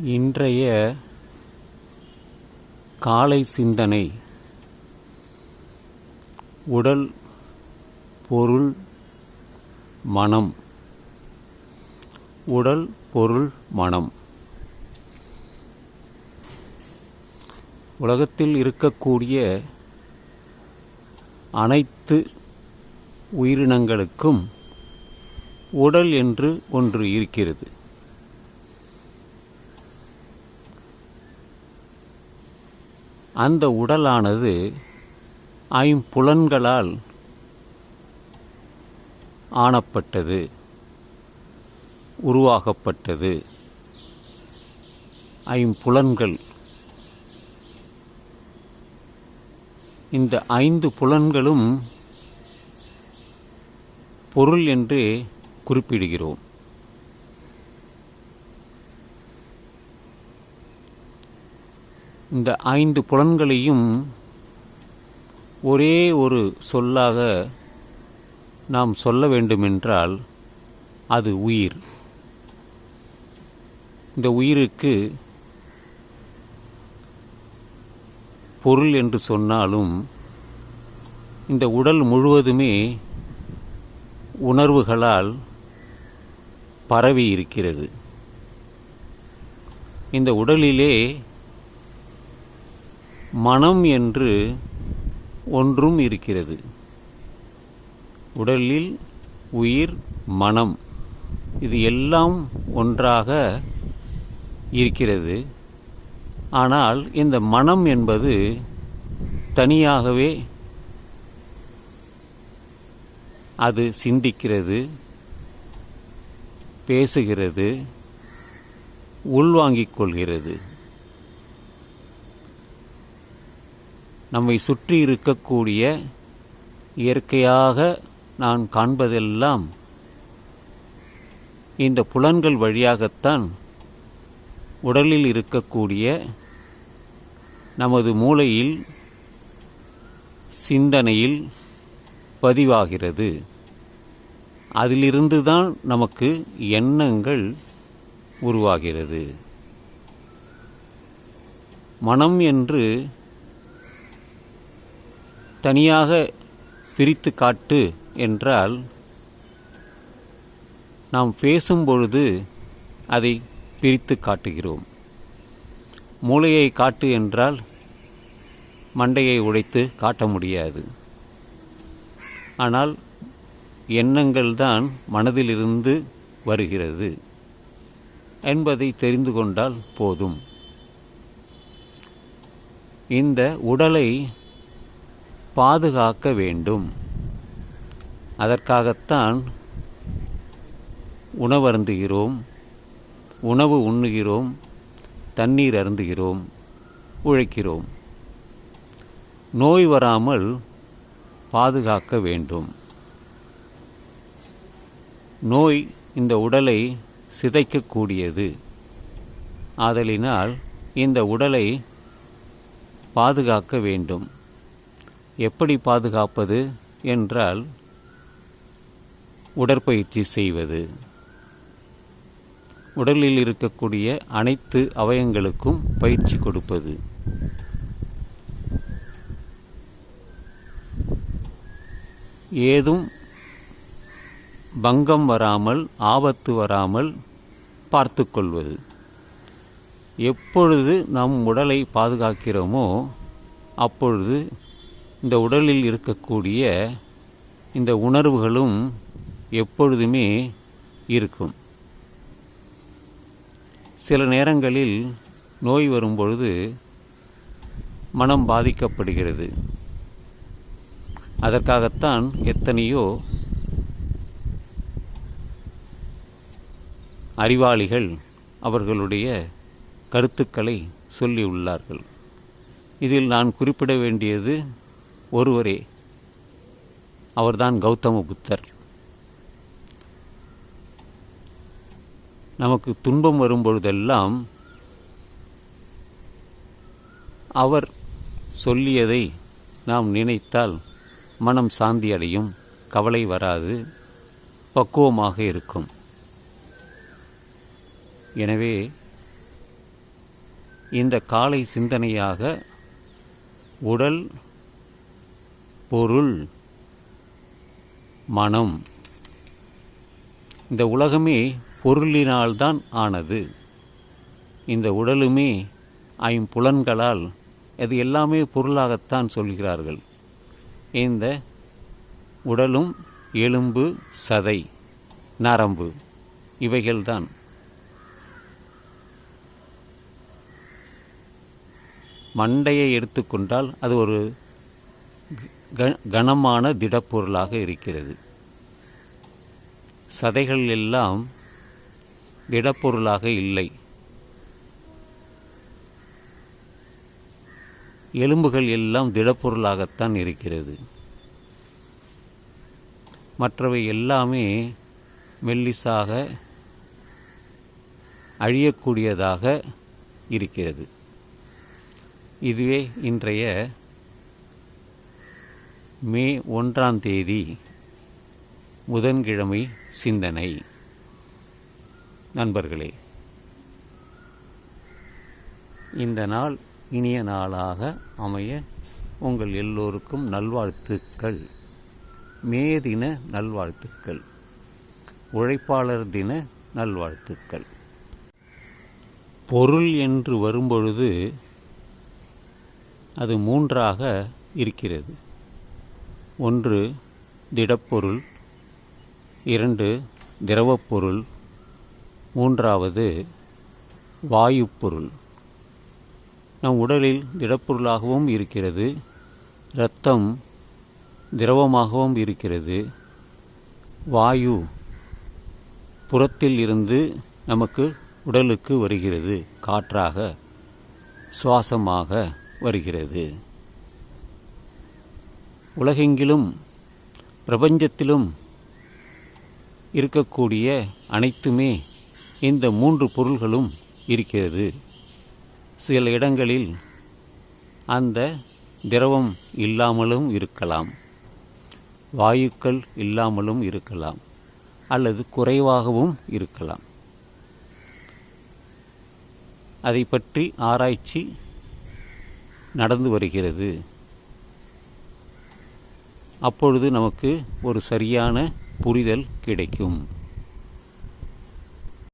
இன்றைய காலை சிந்தனை உடல் பொருள் மனம். உடல் பொருள் மனம். உலகத்தில் இருக்கக்கூடிய அனைத்து உயிரினங்களுக்கும் உடல் என்று ஒன்று இருக்கிறது. அந்த உடலானது ஐம்புலன்களால் ஆனப்பட்டது உருவாகப்பட்டது. ஐம்புலன்கள் இந்த ஐந்து புலன்களும் பொருள் என்று குறிப்பிடுகிறோம். இந்த ஐந்து புலன்களையும் ஒரே ஒரு சொல்லாக நாம் சொல்ல வேண்டுமென்றால் அது உயிர். இந்த உயிருக்கு பொருள் என்று சொன்னாலும் இந்த உடல் முழுவதுமே உணர்வுகளால் பரவி இருக்கிறது இந்த உடலிலே மனம் என்று ஒன்றும் இருக்கிறது. உடலில் உயிர் மனம் இது எல்லாம் ஒன்றாக இருக்கிறது. ஆனால் இந்த மனம் என்பது தனியாகவே அது சிந்திக்கிறது பேசுகிறது உள்வாங்கிக் கொள்கிறது. நம்மை சுற்றி இருக்கக்கூடிய இயற்கையாக நான் காண்பதெல்லாம் இந்த புலன்கள் வழியாகத்தான் உடலில் இருக்கக்கூடிய நமது மூளையில் சிந்தனையில் பதிவாகிறது. அதிலிருந்து தான் நமக்கு எண்ணங்கள் உருவாகிறது. மனம் என்று தனியாக பிரித்து காட்டு என்றால் நாம் பேசும்பொழுது அதை பிரித்து காட்டுகிறோம். மூளையை காட்டு என்றால் மண்டையை உடைத்து காட்ட முடியாது. ஆனால் எண்ணங்கள் தான் மனதிலிருந்து வருகிறது என்பதை தெரிந்து கொண்டால் போதும். இந்த உடலை பாதுகாக்க வேண்டும். அதற்காகத்தான் உணவருந்துகிறோம் உணவு உண்ணுகிறோம் தண்ணீர் அருந்துகிறோம் உழைக்கிறோம். நோய் வராமல் பாதுகாக்க வேண்டும். நோய் இந்த உடலை சிதைக்கக்கூடியது. ஆதலினால் இந்த உடலை பாதுகாக்க வேண்டும். எப்படி பாதுகாப்பது என்றால் உடற்பயிற்சி செய்வது. உடலில் இருக்கக்கூடிய அனைத்து அவயங்களுக்கும் பயிற்சி கொடுப்பது. ஏதும் பங்கம் வராமல் ஆபத்து வராமல் பார்த்து கொள்வது. எப்பொழுது நம் உடலை பாதுகாக்கிறோமோ அப்பொழுது இந்த உடலில் இருக்கக்கூடிய இந்த உணர்வுகளும் எப்பொழுதுமே இருக்கும். சில நேரங்களில் நோய் வரும்பொழுது மனம் பாதிக்கப்படுகிறது. அதற்காகத்தான் எத்தனையோ அறிவாளிகள் அவர்களுடைய கருத்துக்களை சொல்லியுள்ளார்கள். இதில் நான் குறிப்பிட வேண்டியது ஒருவரே அவர்தான் கௌதம புத்தர். நமக்கு துன்பம் வரும்பொழுதெல்லாம் அவர் சொல்லியதை நாம் நினைத்தால் மனம் சாந்தி அடையும் கவலை வராது பக்குவமாக இருக்கும். எனவே இந்த காலை சிந்தனையாக உடல் பொருள் மனம். இந்த உலகமே பொருளினால்தான் ஆனது. இந்த உடலுமே ஐம்புலன்களால் அது எல்லாமே பொருளாகத்தான் சொல்கிறார்கள். இந்த உடலும் எலும்பு சதை நரம்பு இவைகள்தான். மண்டையை எடுத்துக்கொண்டால் அது ஒரு கனமான திடப்பொருளாக இருக்கிறது. சதைகள் எல்லாம் திடப்பொருளாக இல்லை. எலும்புகள் எல்லாம் திடப்பொருளாகத்தான் இருக்கிறது. மற்றவை எல்லாமே மெல்லிசாக அழியக்கூடியதாக இருக்கிறது. இதுவே இன்றைய மே ஒன்றாம் தேதி புதன்கிழமை சிந்தனை. நண்பர்களே இந்த நாள் இனிய நாளாக அமைய உங்கள் எல்லோருக்கும் நல்வாழ்த்துக்கள். மே தின நல்வாழ்த்துக்கள். உழைப்பாளர் தின நல்வாழ்த்துக்கள். பொருள் என்று வரும்பொழுது அது மூன்றாக இருக்கிறது. ஒன்று திடப்பொருள் இரண்டு திரவப்பொருள் மூன்றாவது வாயுப்பொருள். நம் உடலில் திடப்பொருளாகவும் இருக்கிறது இரத்தம் திரவமாகவும் இருக்கிறது வாயு புறத்தில் இருந்து நமக்கு உடலுக்கு வருகிறது காற்றாக சுவாசமாக வருகிறது. உலகெங்கிலும் பிரபஞ்சத்திலும் இருக்கக்கூடிய அனைத்துமே இந்த மூன்று பொருள்களும் இருக்கிறது. சில இடங்களில் அந்த திரவம் இல்லாமலும் இருக்கலாம். வாயுக்கள் இல்லாமலும் இருக்கலாம். அல்லது குறைவாகவும் இருக்கலாம். அதை பற்றி ஆராய்ச்சி நடந்து வருகிறது. அப்பொழுது நமக்கு ஒரு சரியான புரிதல் கிடைக்கும்.